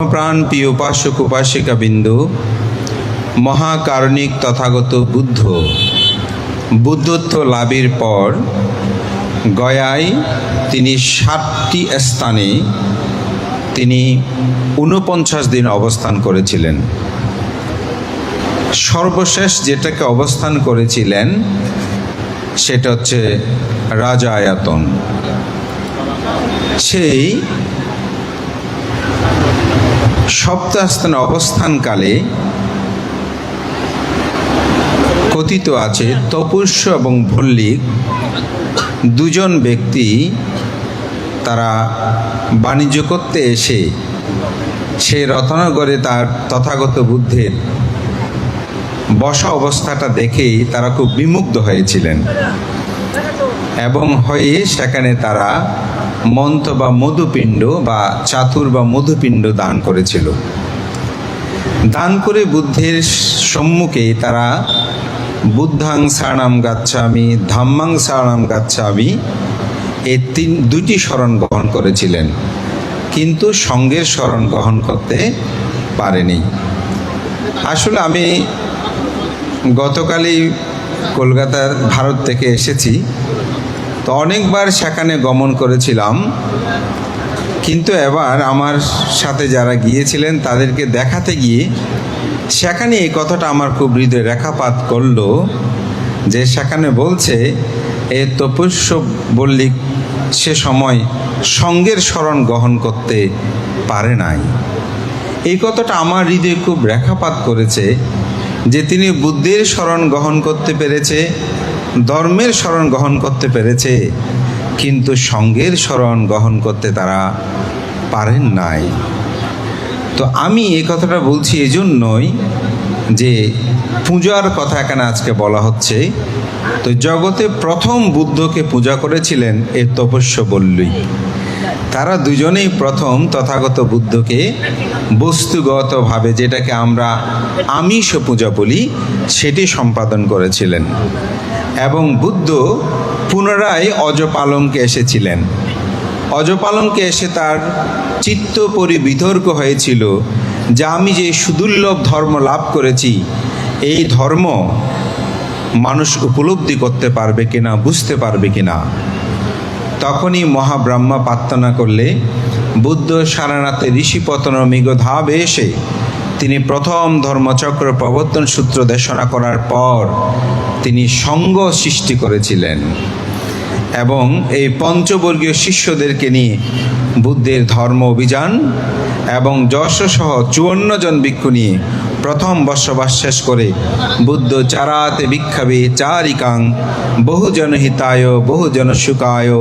প্রাণ প্রিয় উপাসক উপাসিকা বিন্দু, মহাকারণিক তথাগত বুদ্ধ। বুদ্ধত্ব লাভের পর গয়ায় তিনি সাতটি স্থানে তিনি ঊনপঞ্চাশ দিন অবস্থান করেছিলেন। সর্বশেষ যেটাকে অবস্থান করেছিলেন সেটা হচ্ছে রাজা আয়াতন সেই সপ্তাহস্থানে অবস্থানকালে কথিত আছে তপুষ্য এবং ভল্লিক দুজন ব্যক্তি তারা বাণিজ্য করতে এসে সেই রত্নগরে তার তথাগত বুদ্ধের বসা অবস্থাটা দেখেই তারা খুব বিমুগ্ধ হয়েছিলেন। এবং হয়ে সেখানে তারা মন্ত্র বা মধুপিণ্ড বা চাতুর বা মধুপিণ্ড দান করেছিল। দান করে বুদ্ধের সম্মুখে তারা বুদ্ধাং সারণাম গাচ্ছামি, ধাম্মাং সারণাম গাচ্ছামি এই তিন দুটি স্মরণ গ্রহণ করেছিলেন। কিন্তু সঙ্গের স্মরণ গ্রহণ করতে পারেনি। আসলে আমি গতকালই কলকাতার ভারত থেকে এসেছি। তো অনেকবার সেখানে গমন করেছিলাম। কিন্তু এবার আমার সাথে যারা গিয়েছিলেন, তাদেরকে দেখাতে গিয়ে সেখানে এই কথাটা আমার খুব হৃদয় রেখাপাত করল যে সেখানে বলছে, এ তপস্য বল্লিক সে সময় সঙ্গের স্মরণ গ্রহণ করতে পারে নাই। এই কথাটা আমার হৃদয়ে খুব রেখাপাত করেছে যে তিনি বুদ্ধের স্মরণ গ্রহণ করতে পেরেছে ধর্মের স্মরণ গ্রহণ করতে পেরেছে, কিন্তু সঙ্গের স্মরণ গ্রহণ করতে তারা পারেন নাই। তো আমি এই কথাটা বলছি এজন্যই যে পূজার কথা এখানে আজকে বলা হচ্ছে। তো জগতে প্রথম বুদ্ধকে পূজা করেছিলেন এই তপস্য বল্লই তারা দুজনেই প্রথম তথাগত বুদ্ধকে বস্তুগতভাবে যেটাকে আমরা আমিষ পূজা বলি, সেটি সম্পাদন করেছিলেন। এবং বুদ্ধ পুনরায় অজপালঙ্কে এসেছিলেন। অজপালঙ্কে এসে তার চিত্ত পরিবিতর্ক হয়েছিল, যে আমি যে সুদুর্লভ ধর্ম লাভ করেছি, এই ধর্ম মানুষ উপলব্ধি করতে পারবে কিনা, বুঝতে পারবে কিনা? তখনই মহাব্রহ্মা প্রার্থনা করলে, বুদ্ধ সারানাথে ঋষিপতন মিগধাবে এসে তিনি প্রথম ধর্মচক্র প্রবর্তন সূত্র দেশনা করার পর তিনি সঙ্গ সৃষ্টি করেছিলেন এবং এই পঞ্চবর্গীয় শিষ্যদেরকে নিয়ে বুদ্ধের ধর্ম অভিযান এবং যশসহ চুয়ান্ন জন ভিক্ষু নিয়ে প্রথম বসবাস শেষ করে বুদ্ধ চারাতে ভিক্ষাবে চারিকাং বহুজন হিতায়, বহুজন সুখায়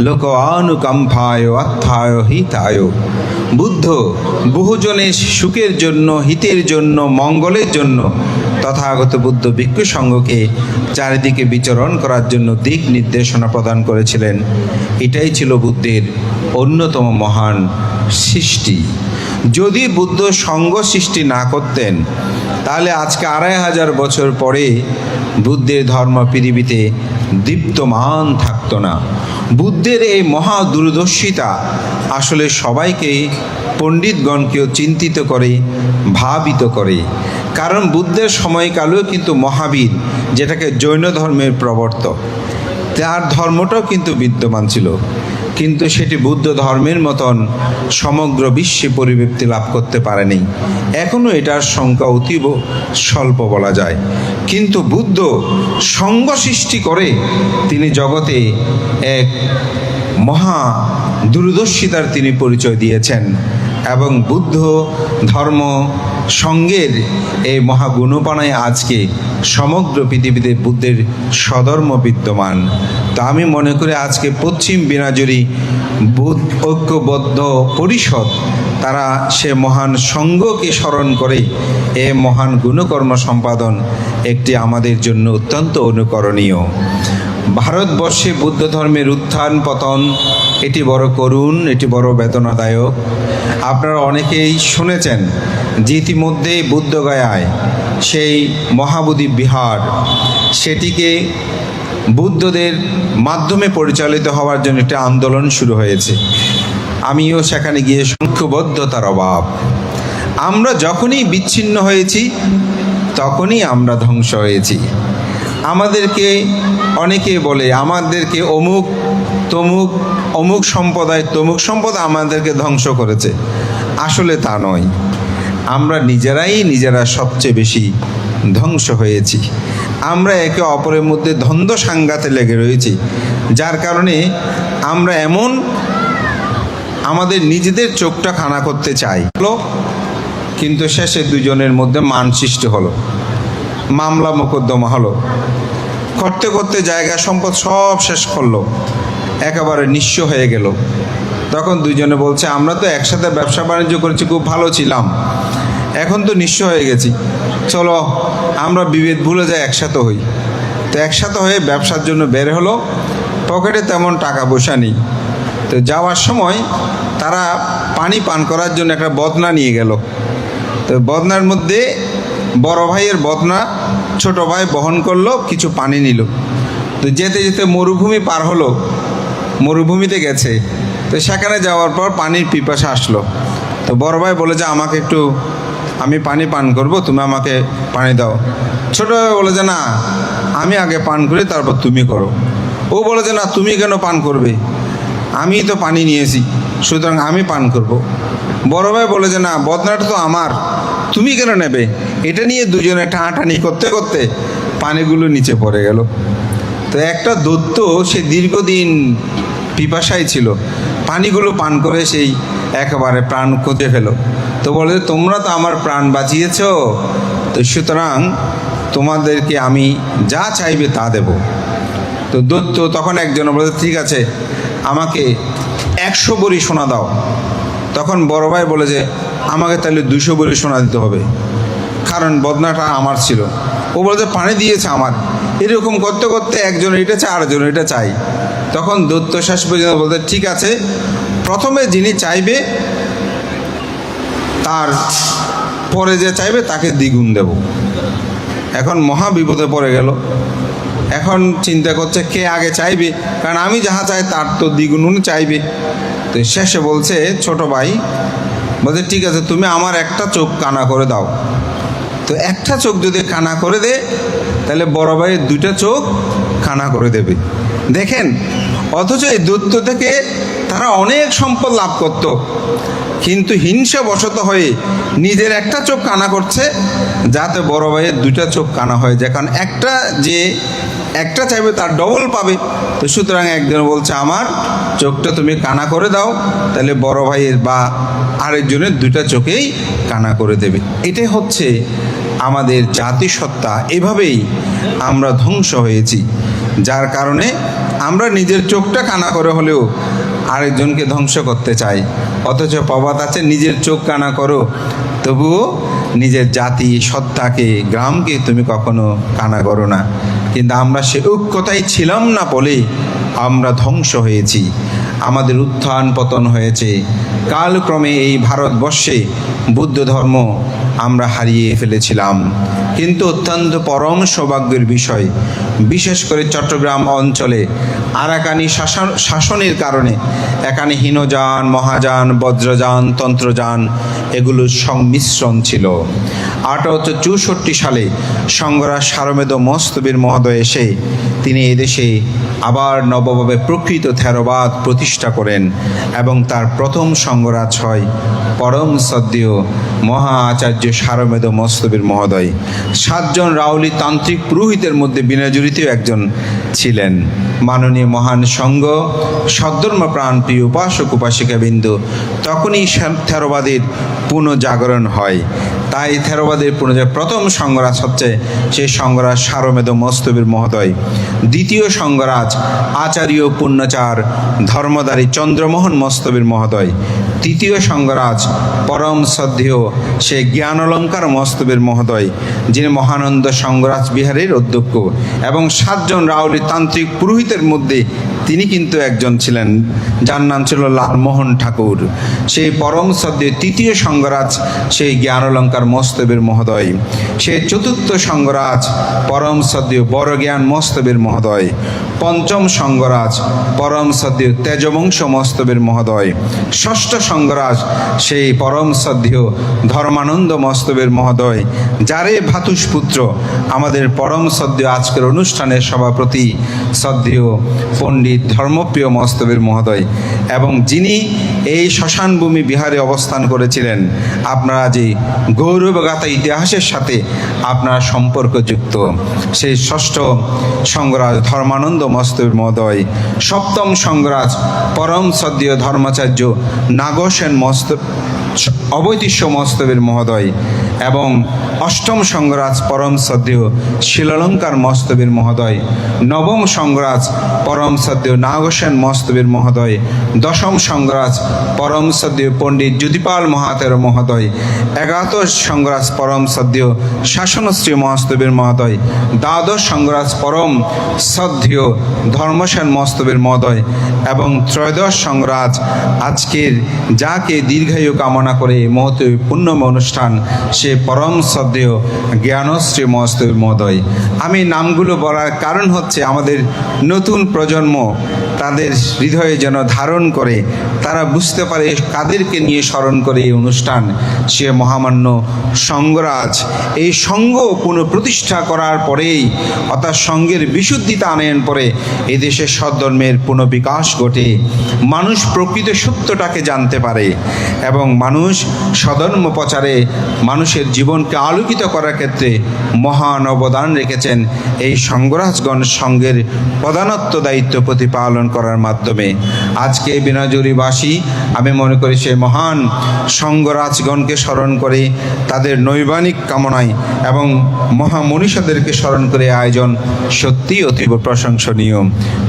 লোক আনুকম্পায়, অর্থায়, হিতায়। বুদ্ধ বহুজনের সুখের জন্য, হিতের জন্য, মঙ্গলের জন্য তথাগত বুদ্ধ ভিক্ষু সংঘকে চারিদিকে বিচরণ করার জন্য দিক নির্দেশনা প্রদান করেছিলেন। এটাই ছিল বুদ্ধের অন্যতম মহান সৃষ্টি। যদি বুদ্ধ সঙ্গ সৃষ্টি না করতেন, তাহলে আজকে আড়াই হাজার বছর পরে বুদ্ধের ধর্ম পৃথিবীতে দীপ্তমান থাকতো। না। বুদ্ধের এই মহা দূরদর্শিতা আসলে সবাইকে পণ্ডিতগণকেও চিন্তিত করে, ভাবিত করে। কারণ বুদ্ধের সময়কালেও কিন্তু মহাবীর, যেটাকে জৈন ধর্মের প্রবর্তক। তার ধর্মটাও কিন্তু বিদ্যমান ছিল। কিন্তু সেটি বুদ্ধ ধর্মের মতন সমগ্র বিশ্বে পরিবৃত্তি লাভ করতে পারেনি। এখনও এটার সংখ্যা অতীব স্বল্প বলা যায়। কিন্তু বুদ্ধ সঙ্গ সৃষ্টি করে তিনি জগতে এক মহা দূরদর্শিতার তিনি পরিচয় দিয়েছেন এবং বুদ্ধ ধর্ম সঙ্গের এই মহাগুণপানায় আজকে সমগ্র পৃথিবীতে বুদ্ধের সধর্ম বিদ্যমান। তা আমি মনে করি আজকে পশ্চিম বিনাজুরি বুদ্ধ ঐক্যবদ্ধ পরিষদ তারা সে মহান সঙ্গকে স্মরণ করে এ মহান গুণকর্ম সম্পাদন একটি আমাদের জন্য অত্যন্ত অনুকরণীয়। ভারতবর্ষে বুদ্ধ ধর্মের উত্থান পতন, এটি বড় করুণ, এটি বড় বেদনাদায়ক। আপনারা অনেকেই শুনেছেন যে ইতিমধ্যে বুদ্ধগয়ায় সেই মহাবোধি বিহার, সেটিকে বুদ্ধদের মাধ্যমে পরিচালিত হওয়ার জন্য একটা আন্দোলন শুরু হয়েছে। আমিও সেখানে গিয়ে সংখ্যবদ্ধতার অভাব। আমরা যখনই বিচ্ছিন্ন হয়েছি, তখনই আমরা ধ্বংস হয়েছি। আমাদেরকে অনেকে বলে, আমাদেরকে অমুক, তমুক, অমুক সম্প্রদায়, তমুক সম্পদ আমাদেরকে ধ্বংস করেছে। আসলে তা নয়। আমরা নিজেরাই নিজেরা সবচেয়ে বেশি ধ্বংস হয়েছি। আমরা একে অপরের মধ্যে দ্বন্দ্ব সাঙ্গাতে লেগে রয়েছি, যার কারণে আমরা এমন আমাদের নিজেদের চোখটা খানা করতে চাই। কিন্তু শেষে দুজনের মধ্যে মান সৃষ্টি হলো। মামলা মোকদ্দমা হলো। করতে করতে জায়গা সম্পদ সব শেষ করল। একেবারে নিঃস্ব হয়ে গেল। তখন দুজনে বলছে, আমরা তো একসাথে ব্যবসা বাণিজ্য করেছি, খুব ভালো ছিলাম। এখন তো নিঃস্ব হয়ে গেছি। চলো, আমরা বিভেদ ভুলে যাই, একসাথে হই। তো একসাথে হয়ে ব্যবসার জন্য বের হলো। পকেটে তেমন টাকা পয়সা নেই। তো যাওয়ার সময় তারা পানি পান করার জন্য একটা বদনা নিয়ে গেল। তো বদনার মধ্যে বড় ভাইয়ের বদনা, ছোট ভাই বহন করল, কিছু পানি নিল। তো যেতে যেতে মরুভূমি পার হলো, মরুভূমিতে গেছে। তো সেখানে যাওয়ার পর পানির পিপাসা আসলো। তো বড় ভাই বলে যে, আমাকে একটু, আমি পানি পান করব, তুমি আমাকে পানি দাও। ছোট ভাই বলে যে, না, আমি আগে পান করি, তারপর তুমি করো। ও বলে যে, না, তুমি কেন পান করবে? আমি তো পানি নিয়েছি সুতরাং আমি পান করব। বড় ভাই বলে যে, না, বদনাটা তো আমার, তুমি কেন নেবে? এটা নিয়ে দুজনে টানাটানি করতে করতে পানিগুলো নিচে পড়ে গেল। তো একটা দৈত্য সে দীর্ঘদিন পিপাসায় ছিল, পানিগুলো পান করে সেই একেবারে প্রাণ খুঁজে ফেল তো বলে, তোমরা তো আমার প্রাণ বাঁচিয়েছ, তো সুতরাং তোমাদেরকে আমি যা চাইবে তা দেব। তো দৈত্য তখন একজন বলে, ঠিক আছে আমাকে একশো বড়ি সোনা দাও। তখন বড় ভাই বলে যে, আমাকে তাহলে দুশো বড়ি সোনা দিতে হবে। কারণ বদনাটা আমার ছিল। ও বলে যে, পানি দিয়েছে আমার। এরকম করতে করতে একজন এটা চায়, আরেকজন এটা চাই তখন দত্ত শেষ পর্যন্ত বলতে, ঠিক আছে, প্রথমে যিনি চাইবে, তার পরে যে চাইবে, তাকে দ্বিগুণ দেব। এখন মহা বিপদে পড়ে গেল। এখন চিন্তা করছে কে আগে চাইবে? কারণ আমি যাহা চাই তার তো দ্বিগুণ চাইবে। তো শেষে বলছে, ছোট ভাই, বলছে, ঠিক আছে, তুমি আমার একটা চোখ কানা করে দাও। তো একটা চোখ যদি কানা করে দে, তাহলে বড় ভাইয়ের দুইটা চোখ কানা করে দেবে। দেখেন, অথচ এই দূরত্ব থেকে তারা অনেক সম্পদ লাভ করত। কিন্তু হিংসা বশত হয়ে নিজের একটা চোখ কানা করছে, যাতে বড় ভাইয়ের দুইটা চোখ কানা হয়ে যায়। কারণ একটা যে একটা চাইবে তার ডবল পাবে। তো সুতরাং একজন বলছে, আমার চোখটা তুমি কানা করে দাও, তাহলে বড় ভাইয়ের বা আরেকজনের দুইটা চোখেই কানা করে দেবে। এটাই হচ্ছে আমাদের জাতিসত্তা। এভাবেই আমরা ধ্বংস হয়েছি, যার কারণে আমরা নিজের চোখটা কানা করে হলেও আরেকজনকে ধ্বংস করতে চাই। অথচ প্রবাদ আছে, নিজের চোখ কানা করো। তবুও নিজের জাতি, সত্তাকে, গ্রামকে তুমি কখনো কানা করো না। কিন্তু আমরা সে ঐক্যতায় ছিলাম না বলে আমরা ধ্বংস হয়েছি। আমাদের উত্থান পতন হয়েছে। কালক্রমে এই ভারতবর্ষে বুদ্ধ ধর্ম আমরা হারিয়ে ফেলেছিলাম। কিন্তু অত্যন্ত পরম সৌভাগ্যের বিষয়, বিশেষ করে চট্টগ্রাম অঞ্চলে আরাকানি শাসন, শাসনের কারণে এখানে হীনযান, মহাযান, বজ্রযান, তন্ত্রযান এগুলোর সংমিশ্রণ ছিল। আঠারোশো চৌষট্টি সালে সংগরাজ সারমেদ মস্তবীর মহোদয় এসে তিনি এদেশে আবার নবভাবে প্রকৃত থেরবাদ প্রতিষ্ঠা করেন এবং তার প্রথম সংগরাজ হয় পরম সদ্যীয় মহা আচার্য সারমেদ মস্তবীর মহোদয়। সাতজন রাউলি তান্ত্রিক পুরোহিতের মধ্যে বিনাজড়িতও একজন ছিলেন। মাননীয় মহান সংঘ, সদ্ধর্ম প্রাণ প্রিয় উপাসক উপাসিকা বিন্দু তখনই থেরবাদের পুনঃজাগরণ হয়। তাই থেরবাদের পুনরায় প্রথম সংগরাজ হচ্ছে সেই সংগরাজ সারমেদ মস্তবীর মহোদয়। দ্বিতীয় সংগরাজ আচার্য পুণ্যচার ধর্মদারী চন্দ্রমোহন মস্তবীর মহোদয়। তৃতীয় সংগরাজ, পরম শ্রদ্ধেয় সে জ্ঞানলঙ্কার মস্তবের মহোদয়, যিনি মহানন্দ সংগরাজ বিহারের অধ্যক্ষ এবং সাতজন রাউলি তান্ত্রিক পুরোহিতের মধ্যে তিনি কিন্তু একজন ছিলেন। যার নাম ছিল লালমোহন ঠাকুর। সেই পরম শ্রদ্ধেয় তৃতীয় সংগরাজ সেই জ্ঞানলঙ্কার মস্তবের মহোদয়। সেই চতুর্থ সংগরাজ, পরম শ্রদ্ধেয় বড় জ্ঞান মস্তবের মহোদয়। পঞ্চম সংগরাজ, পরম শ্রদ্ধেয় তেজবংশ মস্তবের মহোদয়। ষষ্ঠ সংগ্রাস সেই পরম শ্রদ্ধেয় ধর্মানন্দ মস্তবের মহোদয়, যারে ভাতুষপুত্র, আমাদের পরম শ্রদ্ধেয় আজকের অনুষ্ঠানের সভাপতি শ্রদ্ধেয় পণ্ডিত ধর্মপ্রিয় মস্তবের মহোদয়। এবং যিনি এই শ্মশানভূমি বিহারে অবস্থান করেছিলেন, আপনারা যে গৌরবগাথা ইতিহাসের সাথে আপনার সম্পর্কযুক্ত সেই ষষ্ঠ সংগ্রাজ ধর্মানন্দ মস্তবের মহোদয়, সপ্তম সংগ্রাজ পরম শ্রদ্ধেয় ধর্মাচার্য মস্ত অবৈতিষ্য মস্তবের মহোদয় এবং অষ্টম সংগ্রাজ পরম শ্রদ্ধেয় শিলালঙ্কার মস্তবের মহোদয়। নবম সংগ্রাজ পরম শ্রদ্ধেয় নাগসেন মস্তবের মহোদয়। দশম সংগ্রাজ পরম শ্রদ্ধেয় পণ্ডিত জ্যোতিপাল মহাতের মহোদয়। এগাদশ সংগ্রাজ পরম শ্রদ্ধেয় শাসনশ্রী মহস্তবের মহোদয়। দ্বাদশ সংগ্রাজ পরম শ্রদ্ধেয় ধর্মসেন মস্তবের মহোদয়। এবং ত্রয়োদশ সংগ্রাজ আজকের যাকে দীর্ঘায়ু কামনা করে মহত পুণ্যম অনুষ্ঠান, সে পরম শ্রদ্ধেয় জ্ঞানশ্রী মহস্তবের মহোদয়। আমি নামগুলো বলার কারণ হচ্ছে আমাদের নতুন প্রজন্ম তাদের হৃদয়ে যেন ধারণ করে, তারা বুঝতে পারে কাদেরকে নিয়ে স্মরণ করে এই অনুষ্ঠান। সে মহামান্য সঙ্গরাজ। এই সঙ্গ পুনঃপ্রতিষ্ঠা করার পরেই, অর্থাৎ সঙ্গের বিশুদ্ধিতা আনয়ন পরে এই দেশের সদ্ধর্মের পুনঃবিকাশ ঘটে। মানুষ প্রকৃত সত্যটাকে জানতে পারে এবং মানুষ সধর্ম প্রচারে মানুষের জীবনকে আলোকিত করার ক্ষেত্রে মহান অবদান রেখেছেন। এই সঙ্গরাজগণ সঙ্গের প্রধানত্ব দায়িত্ব প্রতিপালন করার মাধ্যমে। আজকে বিনাজুরিবাসী, আমি মনে করি সে মহান সঙ্গরাজগণকে স্মরণ করে তাদের নৈবানিক কামনায় এবং মহামনীষাদেরকে স্মরণ করে আয়োজন সত্যি অতীব প্রশংসনীয়।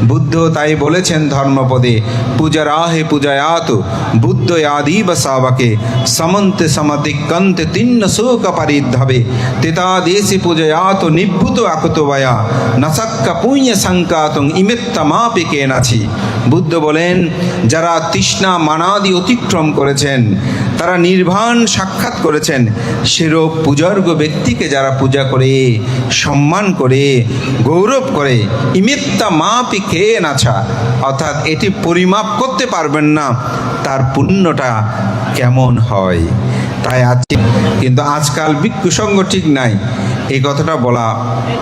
বুদ্ধ তাই বলেছেন ধর্মপদে, পূজারাহে পূজায়াত, বুদ্ধ আদিব সাবাকে, সমন্তে সমদিকন্তে তিন্ন শোক পারিধাবে তেতা দেশি পূজয়াত নিভূত আকত বয়া নসক্কা পুণ্য সংকাতং ইমেত্তমাপি কেনাছি বুদ্ধ বলেন, যারা তৃষ্ণা মানাদি অতিক্রম করেছেন, তারা নির্বাণ সাক্ষাৎ করেছেন। সেরূপ পূজার্গ ব্যক্তিকে যারা পূজা করে, সম্মান করে, গৌরব করে, ইমেত্তা মাপি খেয়ে নাছা অর্থাৎ এটি পরিমাপ করতে পারবেন না, তার পুণ্যটা কেমন হয়? তাই আছে কিন্তু আজকাল বিক্ষুসঙ্গ ঠিক নাই, এই কথাটা বলা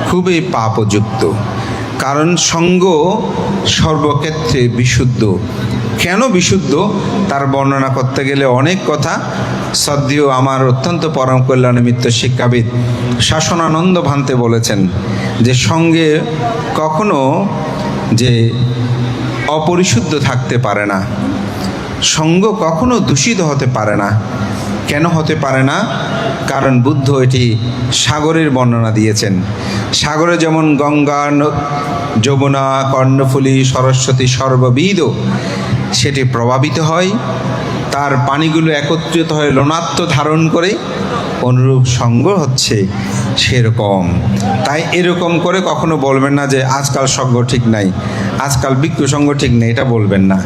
খুবই পাপযুক্ত। কারণ সঙ্গ সর্বক্ষেত্রে বিশুদ্ধ। কেন বিশুদ্ধ? তার বর্ণনা করতে গেলে অনেক কথা। সদ্যও আমার অত্যন্ত পরম কল্যাণ মিত্র শিক্ষাবিদ শাসনানন্দ ভান্তে বলেছেন যে সঙ্গে কখনো যে অপরিশুদ্ধ থাকতে পারে না, সঙ্গ কখনো দূষিত হতে পারে না। কেন হতে পারে না? কারণ বুদ্ধ এটি সাগরের বর্ণনা দিয়েছেন। সাগরে যেমন গঙ্গা যমুনা, কর্ণফুলী, সরস্বতী সর্ববিদ সেটি প্রভাবিত হয়, তার পানিগুলো একত্রিত হয়ে লোনাত্ম ধারণ করে, অনুরূপ সঙ্গ হচ্ছে সেরকম। তাই এরকম করে কখনো বলবেন না যে আজকাল সঙ্গ ঠিক নাই, আজকাল বিক্ষু সঙ্গ ঠিক নেই, এটা বলবেন না।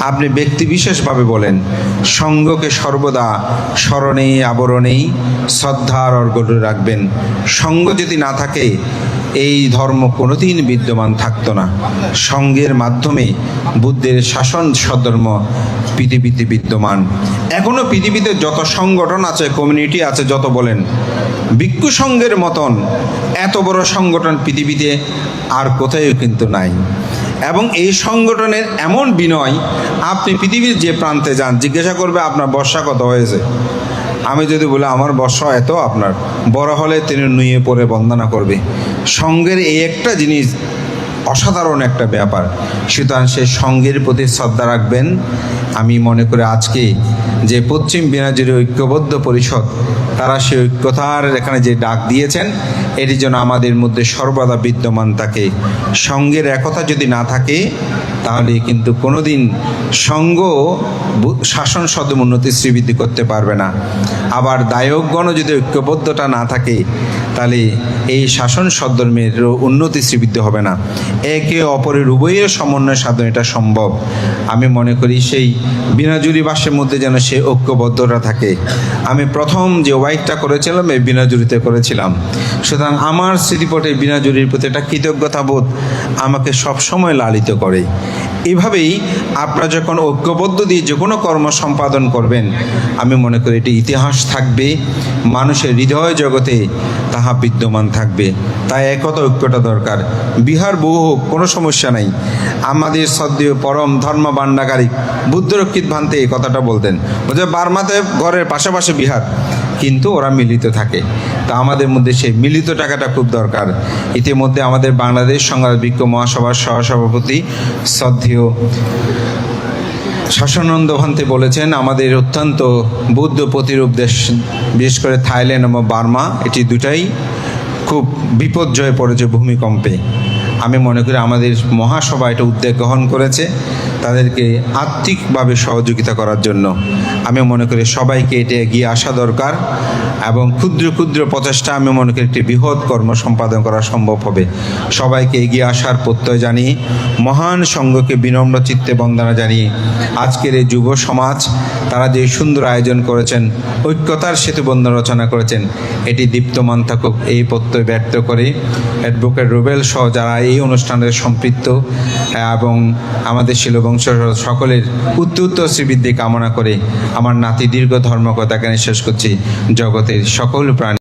আপনি ব্যক্তি বিশেষভাবে বলেন, সঙ্গকে সর্বদা স্মরণেই, আবরণেই শ্রদ্ধার অর্গল রাখবেন। সঙ্গ যদি না থাকে, এই ধর্ম কোনোদিন বিদ্যমান থাকতো না। সঙ্গের মাধ্যমে বুদ্ধের শাসন সধর্ম পৃথিবীতে বিদ্যমান। এখনও পৃথিবীতে যত সংগঠন আছে কমিউনিটি আছে, যত বলেন, ভিক্ষু সংঘের মতন এত বড় সংগঠন পৃথিবীতে আর কোথাও কিন্তু নাই। এবং এই সংগঠনের এমন বিনয়, আপনি পৃথিবীর যে প্রান্তে যান, জিজ্ঞাসা করবে আপনার বর্ষা কত হয়েছে। আমি যদি বলি, আমার বর্ষা এত আপনার, বড় হলে তিনি নুয়ে পরে বন্দনা করবে। সঙ্গের এই একটা জিনিস অসাধারণ একটা ব্যাপার। সুতরাং সে সঙ্গের প্রতি শ্রদ্ধা রাখবেন। আমি মনে করি আজকে যে পশ্চিম বিনাজুরি ঐক্যবদ্ধ পরিষদ, তারা সে ঐক্যতার এখানে যে ডাক দিয়েছেন, এটি যেন আমাদের মধ্যে সর্বদা বিদ্যমান থাকে। সঙ্গের একতা যদি না থাকে তাহলে কিন্তু কোনোদিন সঙ্গ শাসন সদম উন্নতি শ্রীবৃদ্ধি করতে পারবে না। আবার দায়কগণও যদি ঐক্যবদ্ধতা না থাকে, তাহলে এই শাসন সদ্ধর্মের উন্নতি শ্রীবৃদ্ধি হবে না। একে অপরের উভয়ের সমন্বয় সাধন এটা সম্ভব। আমি মনে করি সেই বিনাজুরি বাসের মধ্যে যেন সে ঐক্যবদ্ধতা থাকে। আমি প্রথম যে ওয়াইকটা করেছিলাম, এই বিনাজুরিতে করেছিলাম। সুতরাং আমার স্মৃতিপটে বিনাজুরির প্রতি একটা কৃতজ্ঞতা বোধ আমাকে সবসময় লালিত করে। এভাবেই আপনারা যখন ঐক্যবদ্ধ দিয়ে যে কোনো কর্ম সম্পাদন করবেন, আমি মনে করি এটি ইতিহাস থাকবে, মানুষের হৃদয় জগতে তাহা বিদ্যমান থাকবে। তাই একতা ঐক্যটা দরকার। বিহার বহু হোক, কোনো সমস্যা নাই। আমাদের সদ্য পরম ধর্ম বান্ডাকারী বুদ্ধরক্ষিত ভান্তে এই কথাটা বলতেন। বলছে বার্মাতে ঘরের পাশাপাশি বিহার, কিন্তু ওরা মিলিত থাকে। তা আমাদের মধ্যে সেই মিলিত টাকাটা খুব দরকার। ইতিমধ্যে আমাদের বাংলাদেশ সংগ্রাম বিক্ষোভ মহাসভার সহসভাপতি শ্রদ্ধেয় শাসনানন্দ ভান্তে বলেছেন, আমাদের অত্যন্ত বুদ্ধ প্রতিরূপ দেশ, বিশেষ করে থাইল্যান্ড এবং বার্মা, এটি দুটাই খুব বিপর্যয়ে পড়েছে ভূমিকম্পে। আমি মনে করি আমাদের মহাসভা এটা উদ্যোগ গ্রহণ করেছে। তাদেরকে আর্থিকভাবে সহযোগিতা করার জন্য। আমি মনে করি সবাইকে এটা এগিয়ে আসা দরকার এবং ক্ষুদ্র ক্ষুদ্র প্রচেষ্টা আমি মনে করি একটি বৃহৎ কর্ম সম্পাদন করা সম্ভব হবে। সবাইকে এগিয়ে আসার প্রত্যয় জানিয়ে, মহান সংঘকে বিনম্র চিত্তে বন্দনা জানিয়ে আজকের এই যুব সমাজ, তারা যে সুন্দর আয়োজন করেছেন, ঐক্যতার সেতুবন্ধন রচনা করেছেন, এটি দীপ্তমান থাকুক এই প্রত্যয় ব্যক্ত করে অ্যাডভোকেট রুবেল সহ যারা এই অনুষ্ঠানের সম্পৃক্ত, এবং আমাদের শিলবংশ সকলের উত্তর শ্রীবৃদ্ধি কামনা করে আমার নাতি দীর্ঘ ধর্মকথাকে শেষ করছি। জগতের সকল প্রাণী